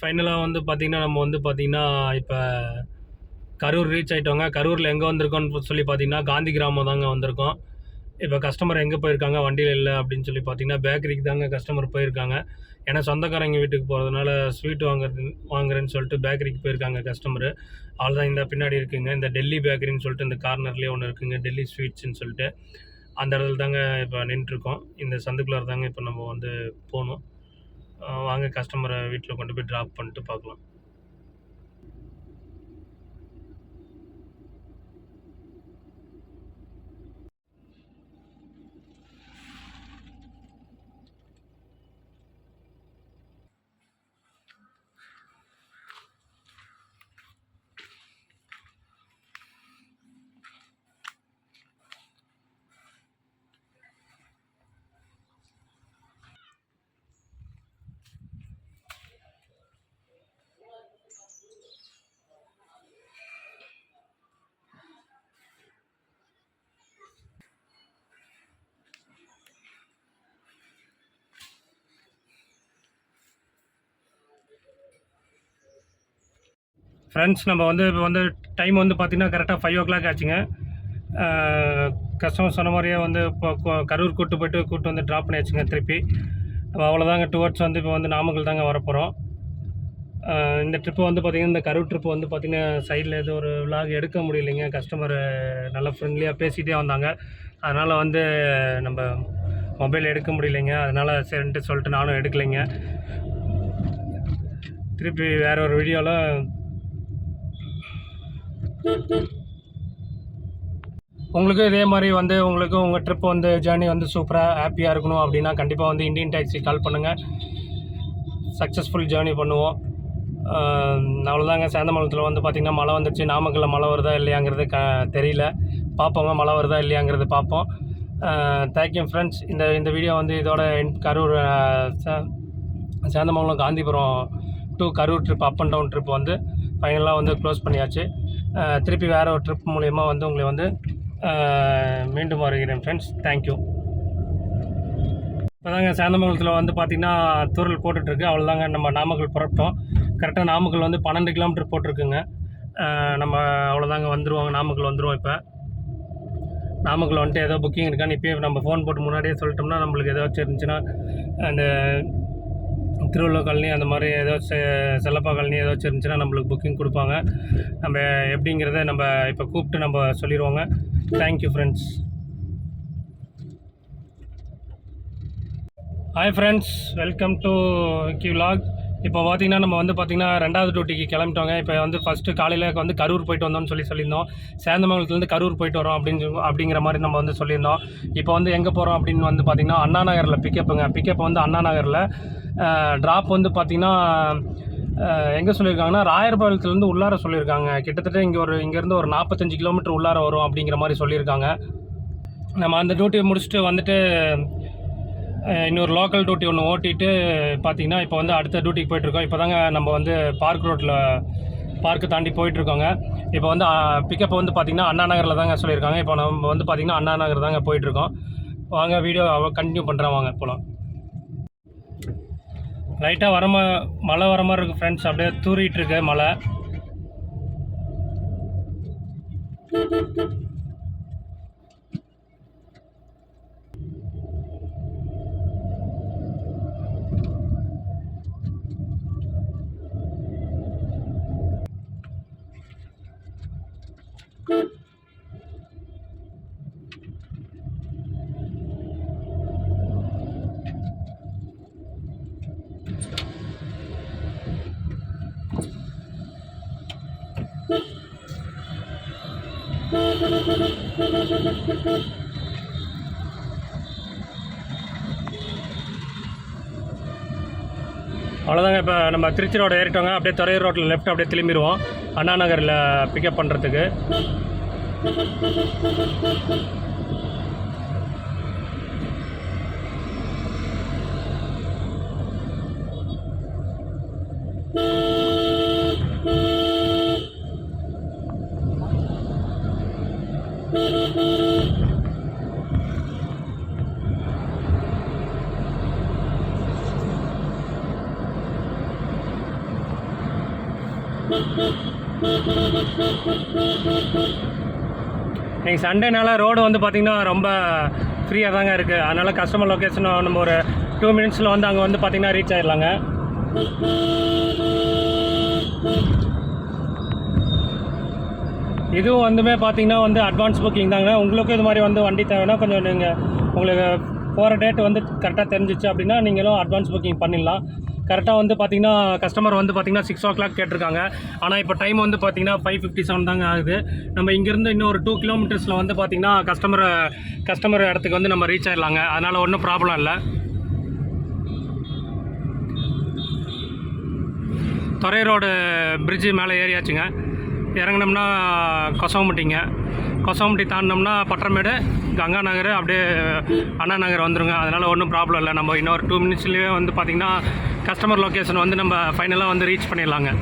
ஃபைனலாக வந்து பார்த்திங்கன்னா நம்ம வந்து பார்த்திங்கன்னா இப்போ கரூர் ரீச் ஆகிட்டோங்க கரூரில் எங்கே வந்திருக்கோம்னு சொல்லி பார்த்தீங்கன்னா காந்தி கிராமம் தாங்க வந்திருக்கோம். இப்போ கஸ்டமர் எங்கே போயிருக்காங்க வண்டியில் இல்லை அப்படின்னு சொல்லி பார்த்தீங்கன்னா பேக்கரிக்கு தாங்க கஸ்டமர் போயிருக்காங்க. ஏன்னா சொந்தக்காரங்க வீட்டுக்கு போகிறதுனால ஸ்வீட் வாங்குறது வாங்குறேன்னு சொல்லிட்டு பேக்கரிக்கு போயிருக்காங்க கஸ்டமரு அவ்வளோதான் இந்த பின்னாடி இருக்குங்க. இந்த டெல்லி பேக்கரின்னு சொல்லிட்டு இந்த கார்னர்லேயே ஒன்று இருக்குங்க. டெல்லி ஸ்வீட்ஸுன்னு சொல்லிட்டு. அந்த இடத்துல தாங்க இப்போ நின்றுருக்கோம். இந்த சந்துக்குள்ளார் தாங்க இப்போ நம்ம வந்து போகணும் வாங்க கஸ்டமரை வீட்டில் கொண்டு போய் ட்ராப் பண்ணிட்டு பார்க்கலாம். ஃப்ரெண்ட்ஸ் நம்ம வந்து இப்போ வந்து டைம் வந்து பார்த்திங்கன்னா கரெக்டாக ஃபைவ் ஓ கிளாக் ஆச்சுங்க. கஸ்டமர் சொன்ன மாதிரியே வந்து இப்போ கரூர் கூட்டு போய்ட்டு கூட்டு வந்து ட்ராப் பண்ணியாச்சுங்க திருப்பி. நம்ம அவ்வளோதாங்க டுவர்ட்ஸ் வந்து இப்போ வந்து நாமக்கல் தாங்க வரப்போகிறோம் இந்த ட்ரிப்பு வந்து பார்த்திங்கன்னா இந்த கரூர் ட்ரிப்பு வந்து பார்த்திங்கன்னா சைடில் எதுவும் ஒரு விலாக் எடுக்க முடியலைங்க. கஸ்டமர் நல்லா ஃப்ரெண்ட்லியாக பேசிகிட்டே வந்தாங்க. அதனால் வந்து நம்ம மொபைல் எடுக்க முடியலைங்க. அதனால் சரின்ட்டு சொல்லிட்டு நானும் எடுக்கலைங்க. திருப்பி வேற ஒரு வீடியோவில் உங்களுக்கும் இதே மாதிரி வந்து உங்களுக்கு உங்கள் ட்ரிப் வந்து ஜேர்னி வந்து சூப்பராக ஹாப்பியாக இருக்கணும் அப்படின்னா கண்டிப்பாக வந்து இந்தியன் டாக்ஸி கால் பண்ணுங்கள் சக்ஸஸ்ஃபுல் ஜேர்னி பண்ணுவோம். அவ்வளோதாங்க சேந்தமங்கலத்தில் வந்து பார்த்திங்கன்னா மழை வந்துருச்சு. நாமக்கல்ல மழை வருதா இல்லையாங்கிறது க தெரியல. பார்ப்போங்க மழை வருதா இல்லையாங்கிறது பார்ப்போம் தேங்க்யூ ஃப்ரெண்ட்ஸ் இந்த இந்த வீடியோ வந்து இதோட Karur Sendamangalam Gandhipuram to Karur trip up and down trip வந்து ஃபைனலாக வந்து க்ளோஸ் பண்ணியாச்சு. திருப்பி வேறு ஒரு ட்ரிப் மூலயமா வந்து உங்களை வந்து மீண்டும் வருகிறேன் ஃப்ரெண்ட்ஸ் தேங்க்யூ இப்போதாங்க சேந்தமங்கலத்தில் வந்து பார்த்திங்கன்னா தூரல் போட்டுட்ருக்கு. அவ்வளோதாங்க நம்ம நாமக்கல் புறப்பட்டோம். கரெக்டாக நாமக்கல் வந்து பன்னெண்டு கிலோமீட்டர் போட்டிருக்குங்க. நம்ம அவ்வளோதாங்க வந்துருவோங்க. நாமக்கல் வந்துடுவோம் இப்போ. நாமக்கல் வந்துட்டு ஏதோ புக்கிங் இருக்கான்னு இப்போயே நம்ம ஃபோன் போட்டு முன்னாடியே சொல்லிட்டோம்னா நம்மளுக்கு ஏதாச்சும் இருந்துச்சுன்னா அந்த திருவள்ளுவர் காலனி அந்த மாதிரி ஏதாச்சும் செல்லப்பா காலனி ஏதாச்சும் இருந்துச்சுன்னா நம்மளுக்கு புக்கிங் கொடுப்பாங்க. நம்ம எப்படிங்கிறத நம்ம இப்போ கூப்பிட்டு நம்ம சொல்லிடுவோங்க. Thank you friends hi friends welcome to Q லாக் இப்போ பார்த்தீங்கன்னா நம்ம வந்து பார்த்திங்கன்னா ரெண்டாவது டியூட்டிக்கு கிளம்பிட்டோங்க. இப்போ வந்து ஃபஸ்ட்டு காலையில் வந்து கரூர் போயிட்டு வந்தோம்னு சொல்லி சொல்லியிருந்தோம். சேந்தமங்கலத்துலேருந்து கரூர் போயிட்டு வரோம் அப்படின்னு அப்படிங்கிற மாதிரி நம்ம வந்து சொல்லியிருந்தோம். இப்போ வந்து எங்கே போகிறோம் அப்படின்னு வந்து பார்த்திங்கன்னா அண்ணா நகரில் பிக்கப்புங்க பிக்கப் வந்து அண்ணா நகரில். ட்ராப் வந்து பார்த்திங்கன்னா எங்கே சொல்லியிருக்காங்கன்னா ராயர்பாளையத்துலேருந்து உள்ளார சொல்லியிருக்காங்க. கிட்டத்தட்ட இங்கே ஒரு இங்கேருந்து ஒரு நாற்பத்தஞ்சு கிலோமீட்டர் உள்ளார வரும் அப்படிங்கிற மாதிரி சொல்லியிருக்காங்க. நம்ம அந்த டியூட்டியை முடிச்சுட்டு வந்துட்டு இன்னொரு லோக்கல் டியூட்டி ஒன்று ஓட்டிட்டு பார்த்தீங்கன்னா இப்போ வந்து அடுத்த டியூட்டிக்கு போயிட்டுருக்கோம் இப்போ தாங்க நம்ம வந்து பார்க் ரோட்டில் பார்க்கு தாண்டி போயிட்டுருக்கோங்க இப்போ வந்து பிக்கப் வந்து பார்த்திங்கன்னா அண்ணா நகரில் தாங்க சொல்லியிருக்காங்க. இப்போ நம்ம வந்து பார்த்திங்கன்னா அண்ணா நகர் தாங்க போயிட்டுருக்கோம் வாங்க வீடியோ கண்டினியூ பண்ணுறேன் வாங்க போகலாம் லைட்டாக வர மா மழை வர மாதிரி இருக்குது ஃப்ரெண்ட்ஸ் அப்படியே தூறிட்டு இருக்கு மழை. அவ்வளோதாங்க இப்போ நம்ம திருச்சி ரோடு ஏறிட்டோங்க. அப்படியே துறையூர் ரோட்டில் லெஃப்ட் அப்படியே திரும்பிடுவோம். அண்ணா நகரில் பிக்கப் பண்ணுறதுக்கு நீங்கள் சண்டேனால ரோடு வந்து பார்த்திங்கன்னா ரொம்ப ஃப்ரீயாக தாங்க இருக்குது அதனால் கஸ்டமர் லொக்கேஷன் நம்ம ஒரு டூ மினிட்ஸில் வந்து அங்கே வந்து பார்த்திங்கன்னா ரீச் ஆகிடலாங்க இதுவும் வந்துமே பார்த்தீங்கன்னா வந்து அட்வான்ஸ் புக்கிங் தாங்க. உங்களுக்கு இது மாதிரி வந்து வண்டி தேவைன்னா கொஞ்சம் நீங்கள் உங்களுக்கு போகிற டேட் வந்து கரெக்டாக தெரிஞ்சிச்சு அப்படின்னா நீங்களும் அட்வான்ஸ் புக்கிங் பண்ணிடலாம். கரெக்டாக வந்து பார்த்தீங்கன்னா கஸ்டமர் வந்து பார்த்தீங்கன்னா சிக்ஸ் ஓ கிளாக் கேட்டிருக்காங்க. ஆனால் இப்போ டைம் வந்து பார்த்தீங்கன்னா ஃபைவ் ஃபிஃப்டி செவன் தாங்க ஆகுது. நம்ம இங்கேருந்து இன்னும் ஒரு டூ கிலோமீட்டர்ஸில் வந்து பார்த்தீங்கன்னா கஸ்டமர் கஸ்டமர் இடத்துக்கு வந்து நம்ம ரீச் ஆகிடலாங்க அதனால் ஒன்றும் ப்ராப்ளம் இல்லை. துறை ரோடு பிரிட்ஜு மேலே ஏறியாச்சுங்க. இறங்கினோம்னா கொசவம்பட்டிங்க. கொசவம்பட்டி தாண்டினோம்னா பட்டரமேடு கங்கா நகர் அப்படியே அண்ணா நகர் வந்துருங்க. அதனால் ஒன்றும் ப்ராப்ளம் இல்லை. நம்ம இன்னொரு டூ மினிட்ஸ்லேயே வந்து பார்த்திங்கன்னா கஸ்டமர் லொக்கேஷன் வந்து நம்ம ஃபைனலாக வந்து ரீச் பண்ணிடலாங்க.